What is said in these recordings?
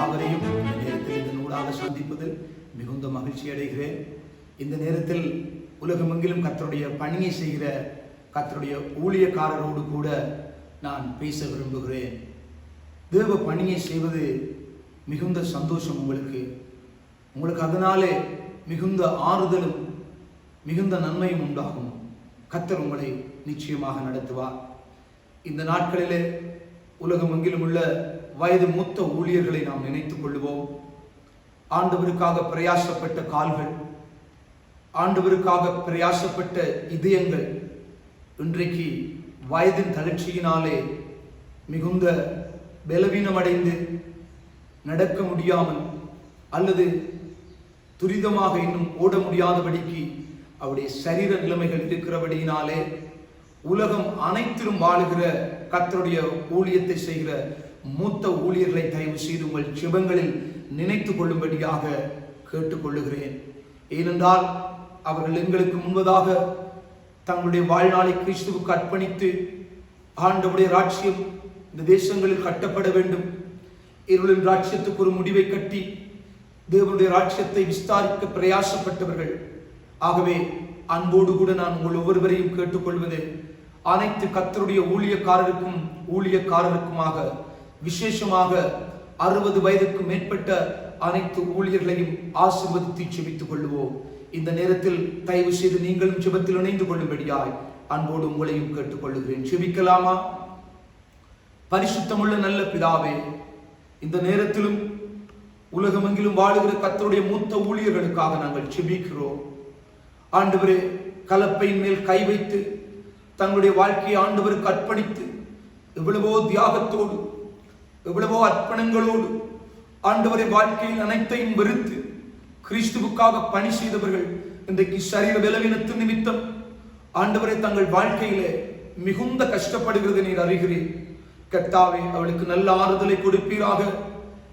யாவரையும் இந்த நேரத்தில் இந்த நூலாக சந்திப்பதில் மிகுந்த மகிழ்ச்சி அடைகிறேன். இந்த நேரத்தில் உலகமெங்கிலும் கத்தருடைய பணியை செய்கிற கத்தருடைய ஊழியக்காரரோடு கூட நான் பேச விரும்புகிறேன். தேவ பணியை செய்வது மிகுந்த சந்தோஷம் உங்களுக்கு. உங்களுக்கு அதனாலே மிகுந்த ஆறுதலும் மிகுந்த நன்மையும் உண்டாகும். கத்தர் உங்களை நிச்சயமாக நடத்துவார். இந்த நாட்களிலே உலகமெங்கிலும் உள்ள வயது மூத்த ஊழியர்களை நாம் நினைத்துக் கொள்வோம் ஆண்டவருக்காக பிரயாசப்பட்ட கால்கள் ஆண்டவருக்காக பிரயாசப்பட்ட இதயங்கள் இன்றைக்கு வயதின் தளர்ச்சியினாலே மிகுந்த பலவீனமடைந்து நடக்க முடியாமல் அல்லது துரிதமாக இன்னும் ஓட முடியாதபடிக்கு அவருடைய சரீர நிலைமைகள் இருக்கிறபடியினாலே உலகம் அனைத்திலும் வாழுகிற கத்தருடைய ஊழியத்தை செய்கிற மூத்த ஊழியர்களை தயவு செய்து உங்கள் சிவங்களில் நினைத்து கொள்ளும்படியாக கேட்டுக்கொள்ளுகிறேன். ஏனென்றால் அவர்கள் எங்களுக்கு முன்பதாக தங்களுடைய வாழ்நாளை கிறிஸ்துவுக்கு அர்ப்பணித்து ஆண்டவுடைய ராட்சியம் இந்த தேசங்களில் கட்டப்பட வேண்டும். இருளின் ராட்சியத்துக்கு ஒரு முடிவை கட்டி தேவனுடைய ராட்சியத்தை விஸ்தாரிக்க பிரயாசப்பட்டவர்கள். ஆகவே அன்போடு கூட நான் உங்கள் ஒவ்வொருவரையும் கேட்டுக்கொள்வது அனைத்து கத்தருடைய ஊழியக்காரருக்கும் ஊழியக்காரருக்குமாக விசேஷமாக அறுபது வயதுக்கு மேற்பட்ட அனைத்து ஊழியர்களையும் ஆசிர்வதித்து செபித்துக் கொள்வோம் இந்த நேரத்தில் தயவு செய்து நீங்களும் ஜெபத்தில் இணைந்து கொள்ளும்படியாய் அன்போடு உங்களையும் கேட்டுக்கொள்கிறேன் செபிக்கலாமா பரிசுத்தமுள்ள நல்ல பிதாவே இந்த நேரத்திலும் உலகமெங்கிலும் வாழுகிற கத்தருடைய மூத்த ஊழியர்களுக்காக நாங்கள் செபிக்கிறோம் ஆண்டவரே கலப்பையின் மேல் கை வைத்து தங்களுடைய வாழ்க்கையை ஆண்டவருக்கு அர்ப்பணித்து எவ்வளவோ தியாகத்தோடு எவ்வளவோ அர்ப்பணங்களோடு ஆண்டவரை வாழ்க்கையில் அனைத்தையும் வெறுத்து கிறிஸ்துவுக்காக பணி செய்தவர்கள் இன்றைக்கு சரீர விலவினத்து நிமித்தம் ஆண்டவரை தங்கள் வாழ்க்கையிலே மிகுந்த கஷ்டப்படுகிறது நீர் அறிகிறேன் கர்த்தாவே அவளுக்கு நல்ல ஆறுதலை கொடுப்பீராக.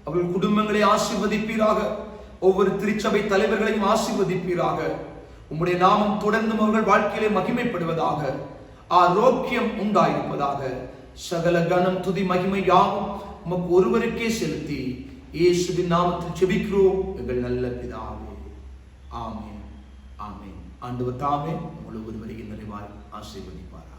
அவள் குடும்பங்களை ஆசீர்வதிப்பீராக. ஒவ்வொரு திருச்சபை தலைவர்களையும் ஆசீர்வதிப்பீராக. உம்முடைய நாமம் தொடர்ந்தும் அவர்கள் வாழ்க்கையிலே மகிமைப்படுவதாக ஆரோக்கியம் உண்டாயிருப்பதாக. சகல கணம் துதி மகிமை யாவும் உமக்கு ஒருவருக்கே செலுத்தி இயேசுவின் நாமத்தில் செபிக்கிறோம் எங்கள் நல்ல பிதாவே. ஆமே ஆமே ஆண்டவர் தாமே உங்கள் ஒருவரையும் நிறைவாய் ஆசீர்வதிப்பாரா